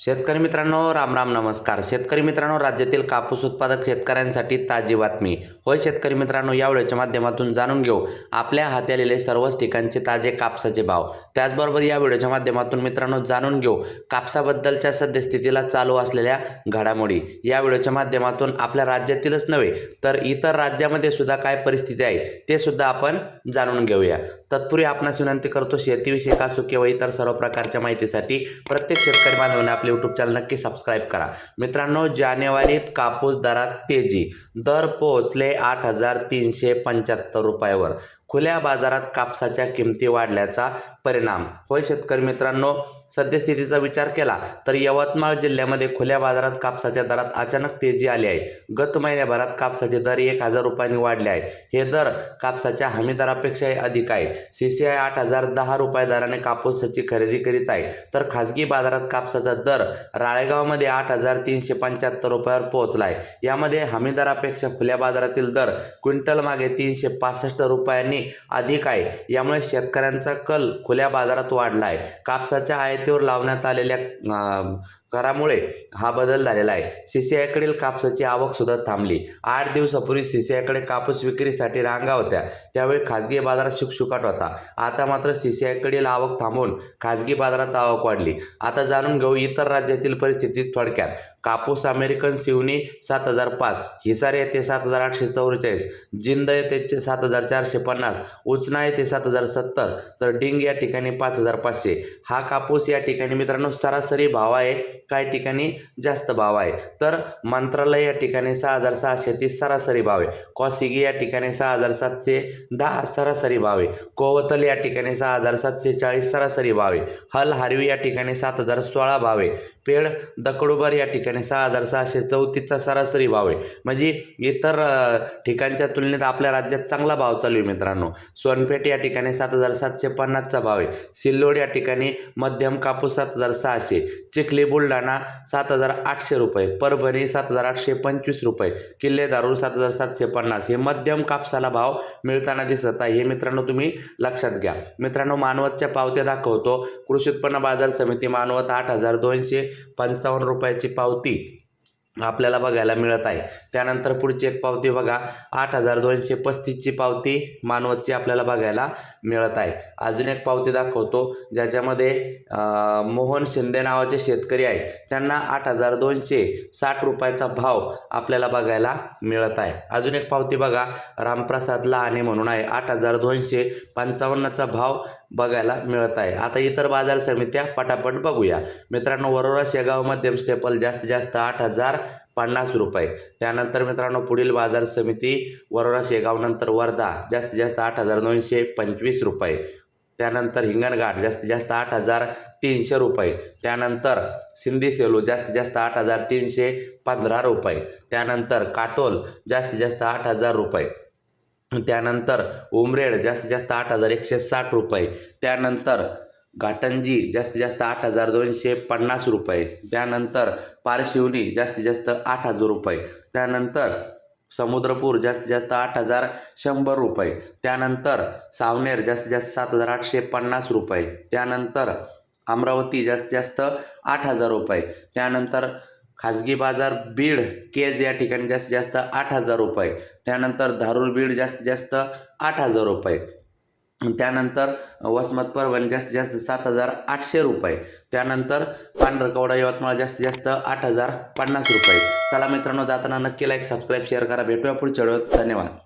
शेतकरी मित्रांनो राम राम नमस्कार. शेतकरी मित्रांनो राज्यातील कापूस उत्पादक शेतकऱ्यांसाठी ताजी बातमी. होय शेतकरी मित्रांनो या व्हिडिओच्या माध्यमातून जाणून घेऊ. आपल्या हाती आलेले सर्वच ठिकाणचे ताजे कापसाचे भाव. त्याचबरोबर या व्हिडिओच्या माध्यमातून मित्रांनो जाणून घेऊ कापसाबद्दलच्या सद्यस्थितीला चालू असलेल्या घडामोडी. या व्हिडिओच्या माध्यमातून आपल्या राज्यातीलच नव्हे तर इतर राज्यामध्ये सुद्धा काय परिस्थिती आहे ते सुद्धा आपण जाणून घेऊया. तत्पूर्वी आपणास विनंती करतो शेतीविषयक असो व इतर सर्व प्रकारच्या माहितीसाठी प्रत्येक शेतकरी बांधवांनी आपले यूट्यूब चॅनल नक्की सबस्क्राईब करा. मित्रांनो जानेवारीत कापूस दरात तेजी. दर पोहोचले आठ हजार तीनशे पंच्याहत्तर रुपयावर. खुल्या बाजारात कापसाच्या किमती वाढल्याचा परिणाम. होय शेतकरी मित्रांनो सद्यस्थितीचा विचार केला तर यवतमाळ जिल्ह्यामध्ये खुल्या बाजारात कापसाच्या दरात अचानक तेजी आली आहे. गत महिन्याभरात कापसाचे दर एक हजार रुपयांनी वाढले आहे हे दर कापसाच्या हमी दरापेक्षाही अधिक आहे सी सी आय आठ हजार दहा रुपये दराने कापूसाची खरेदी करीत आहे. तर खाजगी बाजारात कापसाचा दर राळेगावमध्ये आठ हजार तीनशे पंच्याहत्तर रुपयावर पोहोचला आहे यामध्ये हमी दरापेक्षा खुल्या बाजारातील दर क्विंटल मागे तीनशे पासष्ट रुपयांनी अधिक आहे. यामुळे शेतकऱ्यांचा कल खुल्या बाजारात वाढला आहे. कापसाच्या आयातीवर लावण्यात आलेल्या करामुळे हा बदल झालेला आहे. सी सी आयकडील कापसाची आवकसुद्धा थांबली. आठ दिवसापूर्वी सी सी आयकडे कापूस विक्रीसाठी रांगा होत्या. त्यावेळी खाजगी बाजारात शुकशुकाट होता. आता मात्र सी सी आयकडील आवक थांबून खाजगी बाजारात आवक वाढली. आता जाणून घेऊ इतर राज्यातील परिस्थिती थोडक्यात. कापूस अमेरिकन सिवनी सात हजार पाच हिसार येथे सात हजार आठशे चौवेचाळीस जिंद येथे सात हजार चारशे पन्नास उचना येथे सात हजार सत्तर तर डिंग या ठिकाणी पाच हजार पाचशे. हा कापूस या ठिकाणी मित्रांनो सरासरी भाव आहे काही ठिकाणी जास्त भाव आहे? तर मंत्रालय या ठिकाणी सहा हजार सहाशे तीस सरासरी भाव आहे. कॉसिगी या ठिकाणी सहा हजार सातशे दहा सरासरी भाव आहे. कोवतल या ठिकाणी सहा हजार सातशे चाळीस सरासरी भाव आहे. हल हार्वी या ठिकाणी सात हजार सोळा भाव आहे. पेड दकडोबर या ठिकाणी सहा हजार सहाशे चौतीसचा सरासरी भाव आहे. म्हणजे इतर ठिकाणच्या तुलनेत आपल्या राज्यात चांगला भाव चालू आहे मित्रांनो. सोनपेठ या ठिकाणी सात हजार सातशे पन्नासचा भाव आहे. सिल्लोड या ठिकाणी मध्यम कापूस सात हजार सहाशे चिखली बुलढाणा सात हजार आठशे रुपये परभणी सात हजार आठशे पंचवीस रुपये किल्ले दारू सात हजार सातशे पन्नास. हे मध्यम कापसाला भाव मिळताना दिसत आहे. हे मित्रांनो तुम्ही लक्षात घ्या. मित्रांनो मानवतच्या पावत्या दाखवतो. कृषी उत्पन्न बाजार समिती मानवत आठ हजार दोनशे पंचावन्न रुपयाची पावती आपल्याला बघायला मिळत आहे. त्यानंतर पुढची एक पावती बघा आठ हजार दोनशे पस्तीसची पावती मानवतची आपल्याला बघायला मिळत आहे. अजून एक पावती दाखवतो ज्याच्यामध्ये मोहन शिंदे नावाचे शेतकरी आहेत. त्यांना आठ हजार दोनशे साठ रुपयाचा भाव आपल्याला बघायला मिळत आहे. अजून एक पावती बघा रामप्रसाद लहाने म्हणून आहे. आठ हजार दोनशे पंचावन्नचा भाव बघायला मिळत आहे. आता इतर बाजार समित्या पटापट बघूया. मित्रांनो वरोरा शेगाव मध्यम स्टेपल जास्तीत जास्त आठ हजार पन्नास रुपये. त्यानंतर मित्रांनो पुढील बाजार समिती वरोरा शेगाव नंतर वर्धा जास्तीत जास्त आठ हजार दोनशे पंचवीस रुपये. त्यानंतर हिंगणघाट जास्तीत जास्त आठ हजार तीनशे रुपये. त्यानंतर सिंधी सेलू जास्तीत जास्त आठ हजार तीनशे पंधरा रुपये. त्यानंतर काटोल जास्तीत जास्त आठ हजार रुपये. त्यानंतर उमरेड जास्तीत जास्त आठ हजार एकशे साठ रुपये. त्यानंतर घाटंजी जास्तीत जास्त आठ हजार दोनशे पन्नास रुपये. त्यानंतर पारशिवनी जास्तीत जास्त आठ हजार रुपये. त्यानंतर समुद्रपूर जास्तीत जास्त आठ हजार शंभर रुपये. त्यानंतर सावनेर जास्तीत जास्त सात हजार आठशे पन्नास रुपये. त्यानंतर अमरावती जास्तीत जास्त आठ हजार रुपये. त्यानंतर खाजगी बाजार बीड केज या ठिकाणी जास्तीत जास्त आठ हजार रुपये. त्यानंतर धारूर बीड जास्तीत जास्त आठ हजार रुपये. त्यानंतर वसमत परभणी जास्तीत जास्त सात हजार आठशे रुपये. त्यानंतर पांढरकवडा यवतमाळ जास्तीत जास्त आठ हजार पन्नास रुपये. चला मित्रांनो जाताना नक्की लाईक सबस्क्राईब शेअर करा. भेटूया पुढच्या वेळेत धन्यवाद.